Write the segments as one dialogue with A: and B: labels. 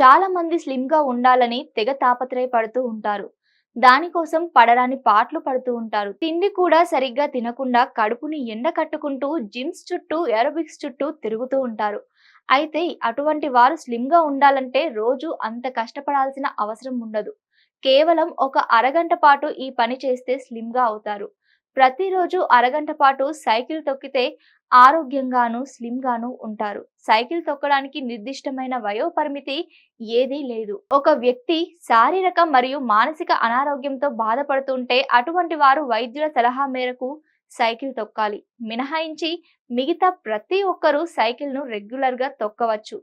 A: చాలా మంది స్లిమ్గా ఉండాలని తెగ తాపత్రయపడుతూ ఉంటారు. దానికోసం పడరాని పాటలు పడుతూ ఉంటారు. తిండి కూడా సరిగ్గా తినకుండా కడుపుని ఎండ కట్టుకుంటూ జిమ్స్ చుట్టూ ఏరోబిక్స్ చుట్టూ తిరుగుతూ ఉంటారు. అయితే అటువంటి వారు స్లిమ్గా ఉండాలంటే రోజు అంత కష్టపడాల్సిన అవసరం ఉండదు. కేవలం ఒక అరగంట పాటు ఈ పని చేస్తే స్లిమ్గా అవుతారు. ప్రతిరోజు అరగంట పాటు సైకిల్ తొక్కితే ఆరోగ్యంగాను స్లిమ్ గాను ఉంటారు. సైకిల్ తొక్కడానికి నిర్దిష్టమైన వయో పరిమితి ఏదీ లేదు. ఒక వ్యక్తి శారీరక మరియు మానసిక అనారోగ్యంతో బాధపడుతుంటే అటువంటి వారు వైద్యుల సలహా మేరకు సైకిల్ తొక్కాలి. మినహాయించి మిగతా ప్రతి ఒక్కరూ సైకిల్ను రెగ్యులర్గా తొక్కవచ్చు.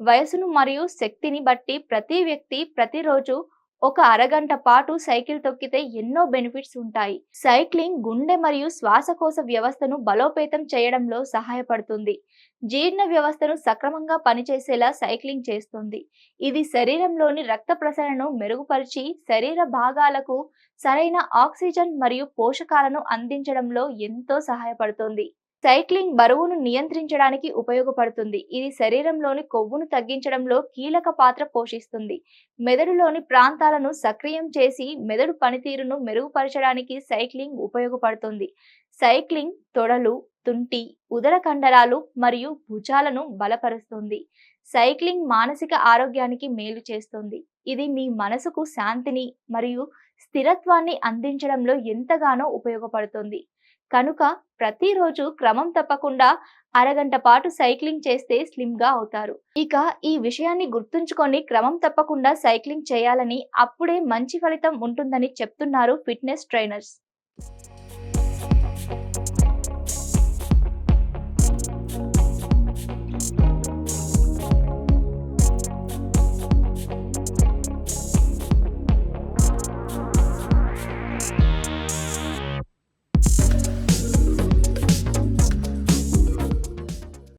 A: వయసును మరియు శక్తిని బట్టి ప్రతి వ్యక్తి ప్రతిరోజు ఒక అరగంట పాటు సైకిల్ తొక్కితే ఎన్నో బెనిఫిట్స్ ఉంటాయి. సైక్లింగ్ గుండె మరియు శ్వాసకోశ వ్యవస్థను బలోపేతం చేయడంలో సహాయపడుతుంది. జీర్ణ వ్యవస్థను సక్రమంగా పనిచేసేలా సైక్లింగ్ చేస్తుంది. ఇది శరీరంలోని రక్త ప్రసరణను మెరుగుపరిచి శరీర భాగాలకు సరైన ఆక్సిజన్ మరియు పోషకాలను అందించడంలో ఎంతో సహాయపడుతుంది. సైక్లింగ్ బరువును నియంత్రించడానికి ఉపయోగపడుతుంది. ఇది శరీరంలోని కొవ్వును తగ్గించడంలో కీలక పాత్ర పోషిస్తుంది. మెదడులోని ప్రాంతాలను సక్రియం చేసి మెదడు పనితీరును మెరుగుపరచడానికి సైక్లింగ్ ఉపయోగపడుతుంది. సైక్లింగ్ తొడలు తుంటి ఉదర కండరాలు మరియు భుజాలను బలపరుస్తుంది. సైక్లింగ్ మానసిక ఆరోగ్యానికి మేలు చేస్తుంది. ఇది మీ మనసుకు శాంతిని మరియు స్థిరత్వాన్ని అందించడంలో ఎంతగానో ఉపయోగపడుతుంది. కనుక ప్రతిరోజు క్రమం తప్పకుండా అరగంట పాటు సైక్లింగ్ చేస్తే స్లిమ్గా అవుతారు. ఇక ఈ విషయాన్ని గుర్తుంచుకొని క్రమం తప్పకుండా సైక్లింగ్ చేయాలని అప్పుడే మంచి ఫలితం ఉంటుందని చెప్తున్నారు ఫిట్నెస్ ట్రైనర్స్.